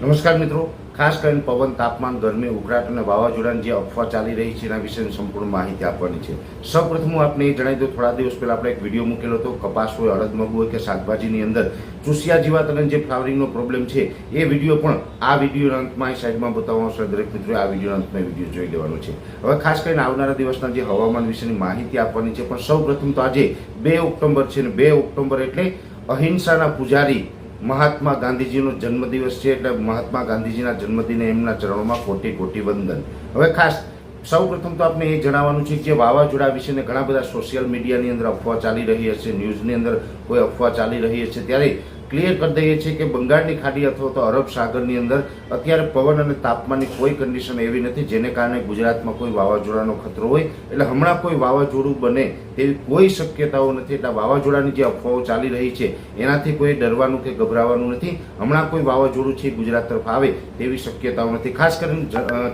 નમસ્કાર મિત્રો. ખાસ કરીને પવન, તાપમાન, ગરમી ઉકળાટ અને વાવાઝોડાની જે અફવા ચાલી રહી છે એના વિશેની સંપૂર્ણ માહિતી આપવાની છે. સૌપ્રથમ હું આપને એ જણાવી દઉં, થોડા દિવસ પહેલા આપણે એક વીડિયો મૂકેલો હતો, કપાસ હોય, અડદ, મગ હોય કે શાકભાજીની અંદર ચૂસિયા જીવાત અને જે ફ્લાવરિંગનો પ્રોબ્લેમ છે, એ વીડિયો પણ આ વીડિયો અંતમાં એ સાઈડમાં બતાવવાનો છે દરેક મિત્રો આ વીડિયો અંતમાં વીડિયો જોઈ લેવાનો છે. હવે ખાસ કરીને આવનારા દિવસના જે હવામાન વિશેની માહિતી આપવાની છે, પણ સૌપ્રથમ તો આજે બે ઓક્ટોબર છે ને બે ઓક્ટોબર એટલે અહિંસાના પૂજારી મહાત્મા ગાંધીજીનો જન્મદિવસ છે એટલે મહાત્મા ગાંધીજીના જન્મદિને એમના ચરણોમાં કોટી કોટી વંદન. હવે ખાસ સૌ પ્રથમ તો આપણે એ જણાવવાનું છે કે વાવાઝોડા વિશેને ઘણા બધા સોશિયલ મીડિયાની અંદર અફવા ચાલી રહી હશે, ન્યૂઝની અંદર કોઈ અફવા ચાલી રહી હશે, ત્યારે ક્લિયર કરી દઈએ છીએ કે બંગાળની ખાડી અથવા તો અરબ સાગરની અંદર અત્યારે પવન અને તાપમાનની કોઈ કન્ડિશન એવી નથી જેને કારણે ગુજરાતમાં કોઈ વાવાઝોડાનો ખતરો હોય. એટલે હમણાં કોઈ વાવાઝોડું બને તેવી કોઈ શક્યતાઓ નથી. એટલે વાવાઝોડાની જે અફવાઓ ચાલી રહી છે, એનાથી કોઈ ડરવાનું કે ગભરાવાનું નથી. હમણાં કોઈ વાવાઝોડું છે ગુજરાત તરફ આવે તેવી શક્યતાઓ નથી. ખાસ કરીને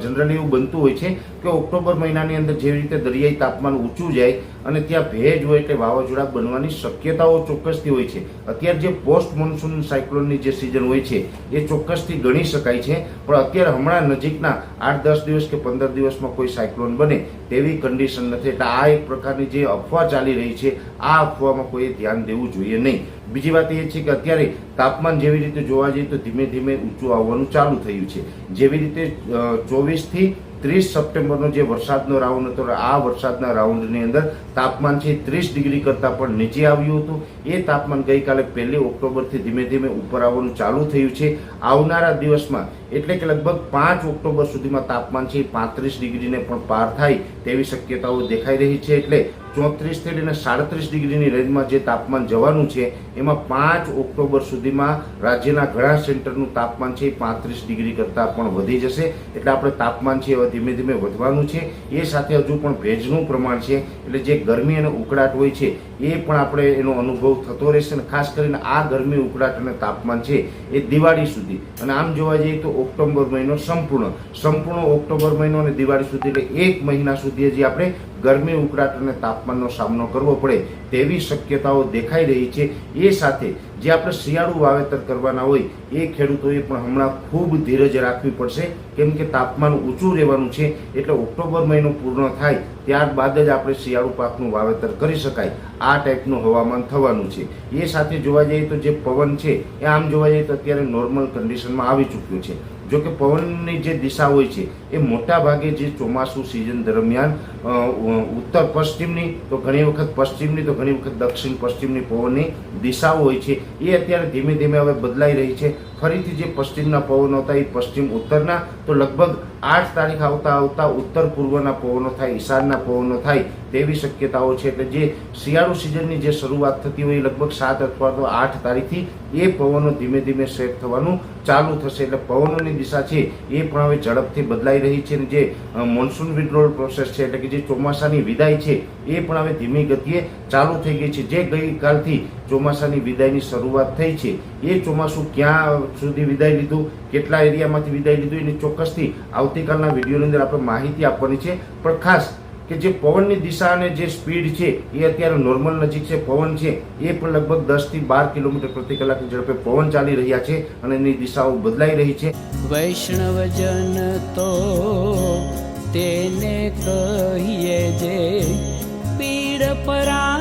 જનરલી એવું બનતું હોય છે કે ઓક્ટોબર મહિનાની અંદર જેવી રીતે દરિયાઈ તાપમાન ઊંચું જાય અને ત્યાં ભેજ હોય એટલે વાવાઝોડા બનવાની શક્યતાઓ ચોક્કસથી હોય છે. અત્યારે જે પોસ્ટ મોન્સૂન સાયક્લોનની જે સિઝન હોય છે, એ ચોક્કસથી ગણી શકાય છે. પણ અત્યારે હમણાં નજીકના આઠ દસ દિવસ કે પંદર દિવસમાં કોઈ સાયક્લોન બને તેવી કન્ડિશન નથી. એટલે આ એક પ્રકારની જે અફવા ચાલી રહી છે, આ અફવામાં કોઈએ ધ્યાન દેવું જોઈએ નહીં. બીજી વાત એ છે કે અત્યારે તાપમાન જેવી રીતે જોવા જઈએ તો ધીમે ધીમે ઊંચું આવવાનું ચાલુ થયું છે. જેવી રીતે ચોવીસથી ત્રીસ સપ્ટેમ્બરનો જે વરસાદનો રાઉન્ડ હતો, આ વરસાદના રાઉન્ડની અંદર તાપમાન છે ત્રીસ ડિગ્રી કરતાં પણ નીચે આવ્યું હતું. એ તાપમાન ગઈકાલે પહેલી ઓક્ટોબરથી ધીમે ધીમે ઉપર આવવાનું ચાલુ થયું છે. આવનારા દિવસમાં એટલે કે લગભગ પાંચ ઓક્ટોબર સુધીમાં તાપમાન છે પાંત્રીસ ડિગ્રીને પણ પાર થાય તેવી શક્યતાઓ દેખાઈ રહી છે. એટલે ચોત્રીસથી લઈને સાડત્રીસ ડિગ્રીની રેન્જમાં જે તાપમાન જવાનું છે, એમાં પાંચ ઓક્ટોબર સુધીમાં રાજ્યના ઘણા સેન્ટરનું તાપમાન છે પાંત્રીસ ડિગ્રી કરતાં પણ વધી જશે. એટલે આપણે તાપમાન છે એવા ધીમે ધીમે વધવાનું છે. એ સાથે હજુ પણ ભેજનું પ્રમાણ છે. એટલે જે ગરમી અને ઉકળાટ હોય છે, એ પણ આપણે એનો અનુભવ થતો રહેશે અને ખાસ કરીને આ ગરમી, ઉકળાટ અને તાપમાન છે એ દિવાળી સુધી. અને આમ જોવા જઈએ તો ઓક્ટોબર મહિનો સંપૂર્ણ. સંપૂર્ણ ઓક્ટોબર મહિનો અને દિવાળી સુધી એટલે એક મહિના સુધી હજી આપણે ગરમી, ઉકળાટ અને તાપમાનનો સામનો કરવો પડે તેવી શક્યતાઓ દેખાઈ રહી છે. એ સાથે જે આપણે શિયાળુ વાવેતર કરવાના હોય, એ ખેડૂતોએ પણ હમણાં ખૂબ ધીરજ રાખવી પડશે. કેમ કે તાપમાન ઊંચું રહેવાનું છે, એટલે ઓક્ટોબર મહિનો પૂર્ણ થાય ત્યારબાદ જ આપણે શિયાળુ પાકનું વાવેતર કરી શકાય. આ ટાઈપનું હવામાન થવાનું છે. એ સાથે જોવા જઈએ તો જે પવન છે, એ આમ જોવા જઈએ તો અત્યારે નોર્મલ કન્ડિશનમાં આવી ચૂક્યું છે. જો કે પવનની જે દિશા હોય છે, એ મોટા ભાગે જે ચોમાસું સિઝન દરમિયાન ઉત્તર પશ્ચિમની, તો ઘણી વખત પશ્ચિમની, તો ઘણી વખત દક્ષિણ પશ્ચિમની પવનની દિશાઓ હોય છે, એ અત્યારે ધીમે ધીમે હવે બદલાઈ રહી છે. ફરીથી જે પશ્ચિમના પવનો હતા, એ પશ્ચિમ ઉત્તરના, તો લગભગ આઠ તારીખ આવતા આવતા ઉત્તર પૂર્વના પવનો થાય, ઈશાનના પવનો થાય, તેવી શક્યતાઓ છે. એટલે જે શિયાળુ સિઝનની જે શરૂઆત થતી હોય, એ લગભગ સાત અથવા તો આઠ તારીખથી એ પવનો ધીમે ધીમે સેટ થવાનું ચાલુ થશે. એટલે પવનોની દિશા છે એ પણ હવે ઝડપથી બદલાઈ રહી છે અને જે મોન્સૂન વિડ્રોલ પ્રોસેસ છે એટલે કે જે ચોમાસાની વિદાય છે એ પણ હવે ધીમી ગતિએ ચાલુ થઈ ગઈ છે. જે ગઈકાલથી ચોમાસાની વિદાયની શરૂઆત થઈ છે, એ ચોમાસું ક્યાં સુધી વિદાય લીધું, કેટલા એરિયામાંથી વિદાય લીધું, એની ચોક્કસથી આવતીકાલના વિડીયોની અંદર આપણે માહિતી આપવાની છે. પણ ખાસ કે જે પવનની દિશા અને જે સ્પીડ છે, એ અત્યારે નોર્મલ નજીક છે, પવન છે, એ પણ લગભગ દસથી બાર કિલોમીટર પ્રતિ કલાકની ઝડપે પવન ચાલી રહ્યા છે અને એની દિશાઓ બદલાઈ રહી છે. વૈષ્ણવજન તો તેને કહીએ જે પીડ જાનાને